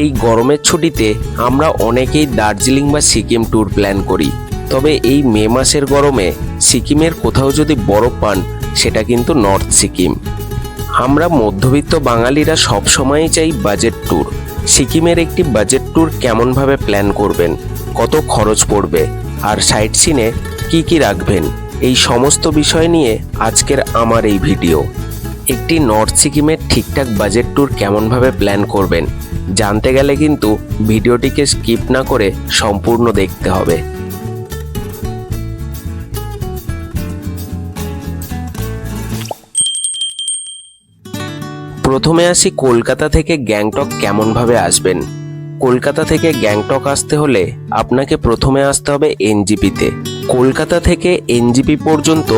এই গরমের ছুটিতে আমরা অনেকেই দার্জিলিং বা সিকিম ট্যুর প্ল্যান করি। তবে এই মে মাসের গরমে সিকিমের কোথাও যদি বরফ পান, সেটা কিন্তু নর্থ সিকিম। আমরা মধ্যবিত্ত বাঙালিরা সবসময়ই চাই বাজেট ট্যুর। সিকিমের একটি বাজেট ট্যুর কেমনভাবে প্ল্যান করবেন, কত খরচ পড়বে, আর সাইট সিনে কী কী রাখবেন, এই সমস্ত বিষয় নিয়ে আজকের আমার এই ভিডিও। একটি নর্থ সিকিমের ঠিকঠাক বাজেট ট্যুর কেমনভাবে প্ল্যান করবেন জানতে গেলে কিন্তু ভিডিওটিকে স্কিপ না করে সম্পূর্ণ দেখতে হবে। প্রথমে আসি কলকাতা থেকে গ্যাংটক কেমনভাবে আসবেন। কলকাতা থেকে গ্যাংটক আসতে হলে আপনাকে প্রথমে আসতে হবে এনজিপিতে। কলকাতা থেকে এনজিপি পর্যন্ত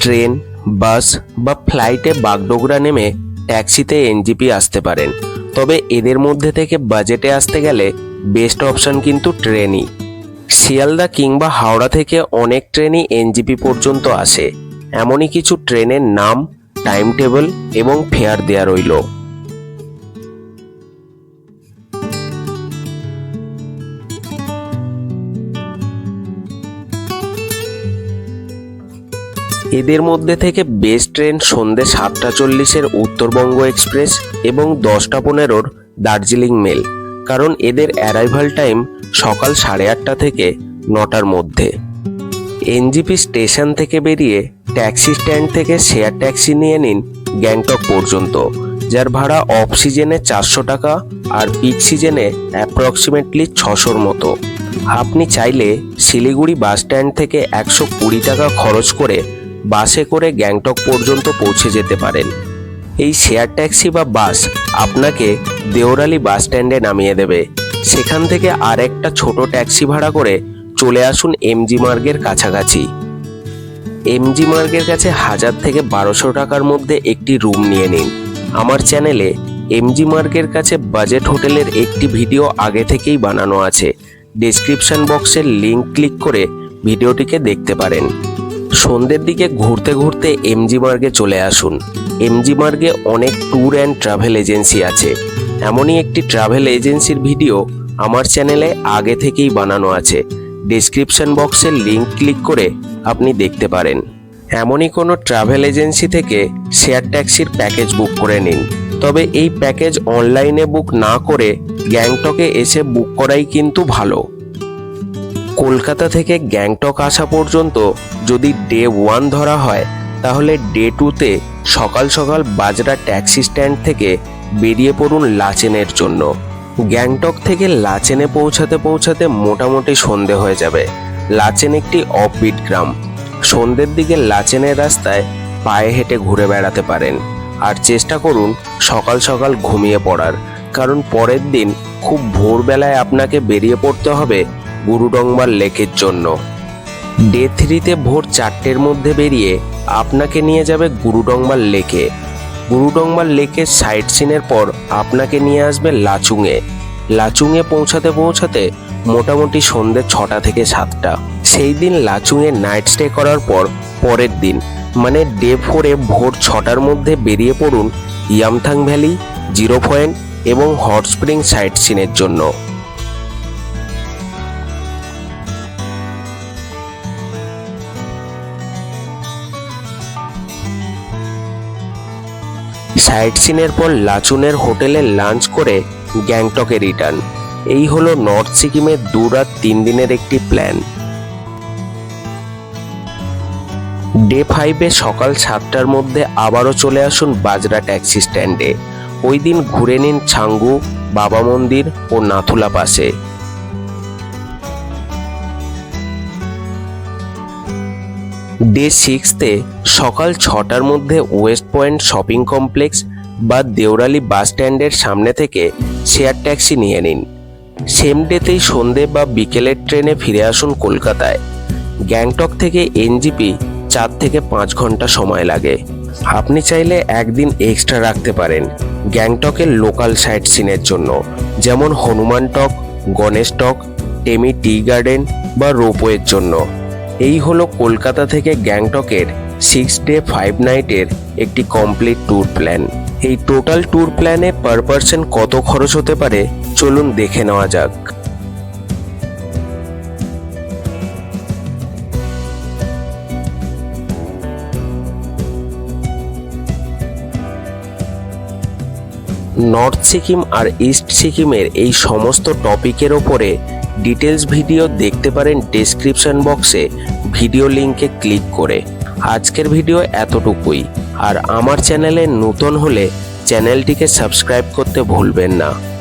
ট্রেন, বাস বা ফ্লাইটে বাগডোগরা নেমে ট্যাক্সিতে এনজিপি আসতে পারেন। তবে এদের মধ্যে থেকে বাজেটে আসতে গেলে বেস্ট অপশন কিন্তু ট্রেনই। শিয়ালদা কিংবা হাওড়া থেকে অনেক ট্রেনই এনজিপি পর্যন্ত আসে। এমনই কিছু ট্রেনের নাম টাইম টেবল এবং ফেয়ার দেয়া রইল। এদের মধ্যে থেকে বেস্ট ট্রেন সন্ধে সাতটা চল্লিশের উত্তরবঙ্গ এক্সপ্রেস এবং দশটা পনেরোর দার্জিলিং মেল, কারণ এদের অ্যারাইভাল টাইম সকাল সাড়ে আটটা থেকে নটার মধ্যে। এনজিপি স্টেশন থেকে বেরিয়ে ট্যাক্সি স্ট্যান্ড থেকে শেয়ার ট্যাক্সি নিয়ে নিন গ্যাংটক পর্যন্ত, যার ভাড়া অফ সিজনে চারশো টাকা আর পিক সিজনে অ্যাপ্রক্সিমেটলি ছশোর মতো। আপনি চাইলে শিলিগুড়ি বাস স্ট্যান্ড থেকে একশো কুড়ি টাকা খরচ করে বাসে করে গ্যাংটক পর্যন্ত পৌঁছে যেতে পারেন। এই শেয়ার ট্যাক্সি বা বাস আপনাকে দেওরালি বাস স্ট্যান্ডে নামিয়ে দেবে। সেখান থেকে আর একটা ছোট ট্যাক্সি ভাড়া করে চলে আসুন এমজি মার্গের কাছাকাছি। এমজি মার্গের কাছে হাজার থেকে বারোশো টাকার মধ্যে একটি রুম নিয়ে নিন। আমার চ্যানেলে এমজি মার্গের কাছে বাজেট হোটেলের একটি ভিডিও আগে থেকেই বানানো আছে। ডেসক্রিপশন বক্সের লিংক ক্লিক করে ভিডিওটিকে দেখতে পারেন। সন্ধ্যের দিকে ঘুরতে ঘুরতে এমজি মার্গে চলে আসুন। এমজি মার্গে অনেক ট্যুর অ্যান্ড ট্রাভেল এজেন্সি আছে। এমনই একটি ট্রাভেল এজেন্সির ভিডিও আমার চ্যানেলে আগে থেকেই বানানো আছে। ডেসক্রিপশন বক্সের লিংক ক্লিক করে আপনি দেখতে পারেন। এমনই কোনো ট্রাভেল এজেন্সি থেকে শেয়ার ট্যাক্সির প্যাকেজ বুক করে নিন। তবে এই প্যাকেজ অনলাইনে বুক না করে গ্যাংটকে এসে বুক করাই কিন্তু ভালো। কলকাতা থেকে গ্যাংটক আসা পর্যন্ত যদি ডে ওয়ান ধরা হয়, তাহলে ডে টুতে সকাল সকাল বাজরা ট্যাক্সি স্ট্যান্ড থেকে বেরিয়ে পড়ুন লাচেনের জন্য। গ্যাংটক থেকে লাচেনে পৌঁছাতে পৌঁছাতে মোটামুটি সন্ধে হয়ে যাবে। লাচেন একটি অফবিট গ্রাম। সন্ধ্যের দিকে লাচেনের রাস্তায় পায়ে হেঁটে ঘুরে বেড়াতে পারেন। আর চেষ্টা করুন সকাল সকাল ঘুমিয়ে পড়ার। কারণ পরের দিন খুব ভোরবেলায় আপনাকে বেরিয়ে পড়তে হবে গুরুডংবার লেকের জন্য। ডে থ্রিতে ভোর চারটের মধ্যে বেরিয়ে আপনাকে নিয়ে যাবে গুরুডংবার লেকে। গুরুডংবার লেকের সাইট সিনের পর আপনাকে নিয়ে আসবে লাচুংয়ে লাচুংয়ে পৌঁছাতে পৌঁছাতে মোটামুটি সন্ধ্যে ছটা থেকে সাতটা। সেই দিন লাচুংয়ে নাইট স্টে করার পর পরের দিন মানে ডে ফোরে ভোর ছটার মধ্যে বেরিয়ে পড়ুন ইয়ামথাং ভ্যালি, জিরো পয়েন্ট, এবং হট স্প্রিং সাইট সিনের জন্য। সাইট সিনের পর লাচুনের হোটেলে লাঞ্চ করে গ্যাংটকে রিটার্ন। এই হলো নর্থ সিকিমের দু রাত তিন দিনের একটি প্ল্যান। ডে ফাইভে সকাল সাতটার মধ্যে আবারও চলে আসুন বাজরা ট্যাক্সি স্ট্যান্ডে। ওই দিন ঘুরে নিন ছাঙ্গু, বাবা মন্দির ও নাথুলা পাশে ডে সিক্সতে সকাল ছটার মধ্যে ওয়েস্ট পয়েন্ট শপিং কমপ্লেক্স বা দেওরালি বাস স্ট্যান্ডের সামনে থেকে শেয়ার ট্যাক্সি নিয়ে নিন। সেম ডেতেই সন্ধে বা বিকেলের ট্রেনে ফিরে আসুন কলকাতায়। গ্যাংটক থেকে এনজিপি চার থেকে পাঁচ ঘণ্টা সময় লাগে। আপনি চাইলে একদিন এক্সট্রা রাখতে পারেন গ্যাংটকের লোকাল সাইট সিনের জন্য, যেমন হনুমান টক, গণেশ টক, টেমি টি গার্ডেন বা রোপওয়ের জন্য। এই হলো কলকাতা থেকে গ্যাংটকের সিক্স ডে ফাইভ নাইটের একটি কমপ্লিট ট্যুর প্ল্যান এই টোটাল ট্যুর প্ল্যানে পার পার্সন কত খরচ হতে পারে? চলুন দেখে নেওয়া যাক। নর্থ সিকিম আর ইস্ট সিকিমের এই সমস্ত টপিকের ওপরে ডিটেলস ভিডিও দেখতে পারেন ডেসক্রিপশন বক্সে ভিডিও লিংকে ক্লিক করে। আজকের ভিডিও এতটুকুই। আর আমার চ্যানেলে নতুন হলে চ্যানেলটিকে সাবস্ক্রাইব করতে ভুলবেন না।